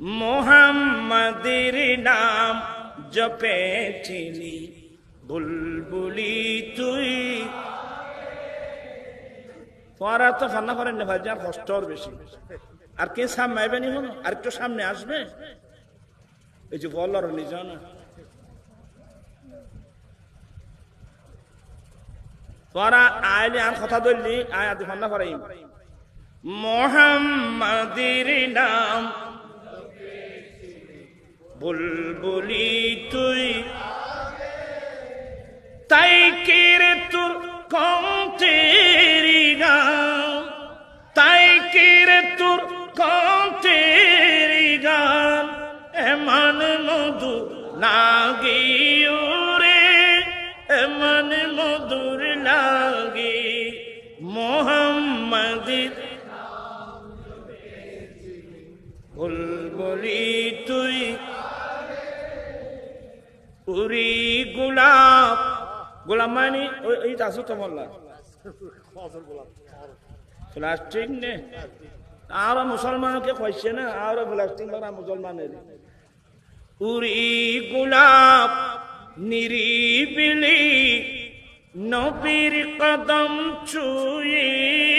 মোহাম্মদের নাম জপেছিলি বুলবুলি তুই। পড়া তো ফান্না করেন না ভাই, যার কষ্ট বেশি। আর কে সামনে আইবে নি আর একটু সামনে আসবে? এই যে বলার না তোরা আইলে আর কথা ধরলি আয়, আদি ফান্না করাই মোহাম্মদের নাম বুলবুলি তুই। তাই কেরে তোর কন্তেরি গান? তাই কেরে তোর কন্তেরি গান? এমন মধু লাগে রে, এমন মধুর লাগে। মোহাম্মদের বুলবুলি তুই উরি গোলাপ। গোলাপ মানে ওই আসো তো বললা প্লাস্টিক নে। আর মুসলমানকে কইছে না, আর প্লাস্টিক বানা মুসলমানের। উরি গোলাপ, নিরিবিলি নবীর কদম ছুঁয়েছিলি।